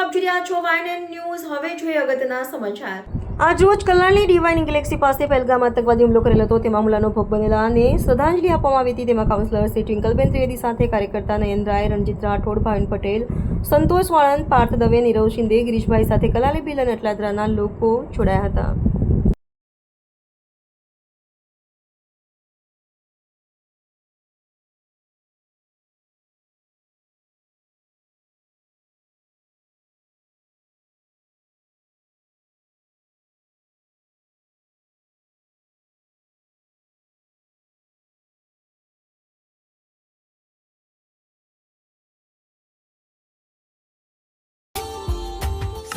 આપ જોઈ રહ્યા છો વાયન ન્યૂઝ હવે જોઈએ અગત્યના સમાચાર. આજ રોજ કલ્યાણની ડિવાઇન ગેલેક્સી પાસે પહેલગામ આતંકવાદી હુમલો કરેલો હતો. તેમાં હુમલાનો ભોગ બનેલા અને શ્રદ્ધાંજલિ આપવામાં આવી હતી. તેમાં કાઉન્સિલર શ્રી ટ્વિંકલબેન ત્રિવેદી સાથે કાર્યકર્તા નયન રાય, રણજીત રાઠોડ, ભાવિન પટેલ, સંતોષ વાળંદ, પાર્થ દવે, નીરવ શિંદે, ગિરીશભાઈ સાથે કલાલી બિલ અને અટલાદરાના લોકો જોડાયા હતા.